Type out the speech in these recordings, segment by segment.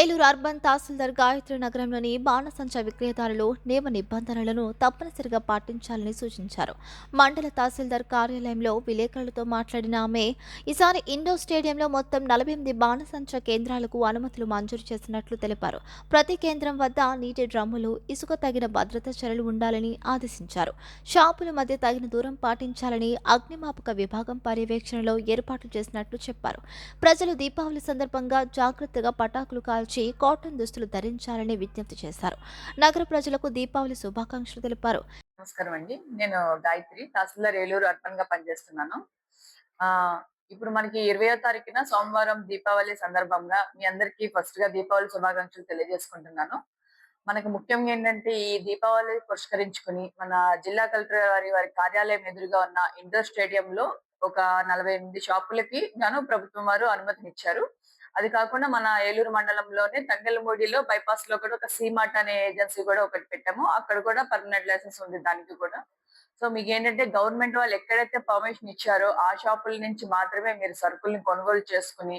Eluru urban తహసీల్దార్ గాయత్రి నగరంలోని బాణసంచ విక్రయదారులు నియమ నిబంధనలను తప్పనిసరిగా పాటించాలని సూచించారు. మండల తహసీల్దార్ కార్యాలయంలో విలేకరులతో మాట్లాడిన ఆమె ఈసారి ఇండోర్ స్టేడియంలో మొత్తం నలభై ఎనిమిది బాణసంచ కేంద్రాలకు అనుమతులు మంజూరు చేసినట్లు తెలిపారు. ప్రతి కేంద్రం వద్ద నీటి డ్రమ్ములు ఇసుక తగిన భద్రతా చర్యలు ఉండాలని ఆదేశించారు. షాపుల మధ్య తగిన దూరం పాటించాలని అగ్నిమాపక విభాగం పర్యవేక్షణలో ఏర్పాట్లు చేసినట్లు చెప్పారు. ప్రజలు దీపావళి సందర్భంగా జాగ్రత్తగా పటాకులు కాల్చి కాటన్ దుస్తులు ధరించాలని విజ్ఞప్తి చేశారు. నగర ప్రజలకు దీపావళి శుభాకాంక్షలు తెలిపారు. నమస్కారం అండి. నేను గాయత్రి తహసీల్దార్ ఏలూరు అర్బన్గా పనిచేస్తున్నాను. ఆ ఇప్పుడు మనకి ఇరవయో తారీఖున సోమవారం దీపావళి సందర్భంగా మీ అందరికీ ఫస్ట్గా దీపావళి శుభాకాంక్షలు తెలియజేసుకుంటున్నాను. మనకి ముఖ్యంగా ఏంటంటే ఈ దీపావళి పురస్కరించుకుని మన జిల్లా కలెక్టర్ వారి వారి కార్యాలయం ఎదురుగా ఉన్న ఇండోర్ స్టేడియం లో ఒక నలభై ఎనిమిది షాపులకి గాను ప్రభుత్వం వారు అనుమతినిచ్చారు. అది కాకుండా మన ఏలూరు మండలంలోనే తంగెలమూడిలో బైపాస్లో కూడా ఒక సీమాట్ అనే ఏజెన్సీ కూడా ఒకటి పెట్టాము. అక్కడ కూడా పర్మనెంట్ లైసెన్స్ ఉంది దానికి కూడా. సో మీకు ఏంటంటే గవర్నమెంట్ వాళ్ళు ఎక్కడైతే పర్మిషన్ ఇచ్చారో ఆ షాపుల నుంచి మాత్రమే మీరు సరుకుల్ని కొనుగోలు చేసుకుని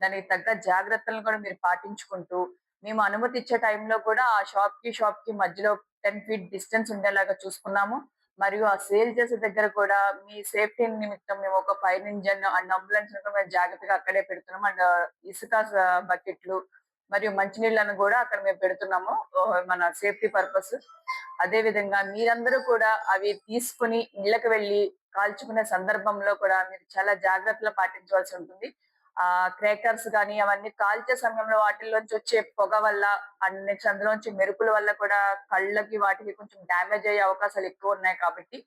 దానికి తగ్గ జాగ్రత్తలను కూడా మీరు పాటించుకుంటూ మేము అనుమతి ఇచ్చే టైంలో కూడా ఆ షాప్కి షాప్కి మధ్యలో టెన్ ఫీట్ డిస్టెన్స్ ఉండేలాగా చూసుకున్నాము. మరియు ఆ సేల్ చేసే దగ్గర కూడా మీ సేఫ్టీ నిమిత్తం మేము ఒక ఫైర్ ఇంజన్ అండ్ అంబులెన్స్ మేము జాగ్రత్తగా అక్కడే పెడుతున్నాం. అండ్ ఇసుక బకెట్లు మరియు మంచినీళ్ళను కూడా అక్కడ మేము పెడుతున్నాము. మన సేఫ్టీ పర్పస్. అదే విధంగా మీరందరూ కూడా అవి తీసుకుని ఇళ్ళకి వెళ్ళి కాల్చుకునే సందర్భంలో కూడా మీరు చాలా జాగ్రత్తలు పాటించవలసి ఉంటుంది. ఆ క్రేకర్స్ కానీ అవన్నీ కాల్చే సమయంలో వాటిల్లోంచి వచ్చే పొగ వల్ల అన్ని నెక్స్ట్ అందులోంచి మెరుపుల వల్ల కూడా కళ్ళకి వాటికి కొంచెం డ్యామేజ్ అయ్యే అవకాశాలు ఎక్కువ ఉన్నాయి కాబట్టి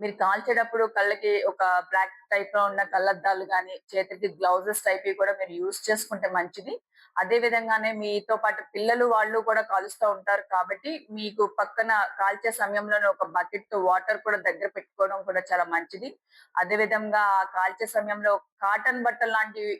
మీరు కాల్చేటప్పుడు కళ్ళకి ఒక బ్లాక్ టైప్లో ఉన్న కళ్ళద్దాలు కానీ చేతికి గ్లౌజెస్ టైప్ కూడా మీరు యూజ్ చేసుకుంటే మంచిది. అదే విధంగానే మీతో పాటు పిల్లలు వాళ్ళు కూడా కాలుస్తూ ఉంటారు కాబట్టి మీకు పక్కన కాల్చే సమయంలోనే ఒక బకెట్తో వాటర్ కూడా దగ్గర పెట్టుకోవడం కూడా చాలా మంచిది. అదే విధంగా కాల్చే సమయంలో కాటన్ బట్టలు లాంటివి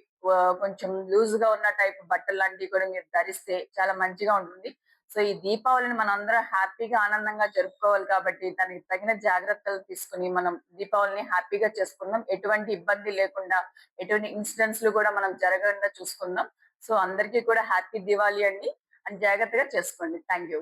కొంచెం లూజ్గా ఉన్న టైప్ బట్టలు లాంటివి కూడా మీరు ధరిస్తే చాలా మంచిగా ఉంటుంది. సో ఈ దీపావళిని మనం అందరం హ్యాపీగా ఆనందంగా జరుపుకోవాలి కాబట్టి దానికి తగిన జాగ్రత్తలు తీసుకుని మనం దీపావళిని హ్యాపీగా చేసుకుందాం. ఎటువంటి ఇబ్బంది లేకుండా ఎటువంటి ఇన్సిడెంట్స్ కూడా మనం జరగకుండా చూసుకుందాం. సో అందరికీ కూడా హ్యాపీ దివాళీ అండి. అండ్ జాగ్రత్తగా చేసుకోండి. Thank you.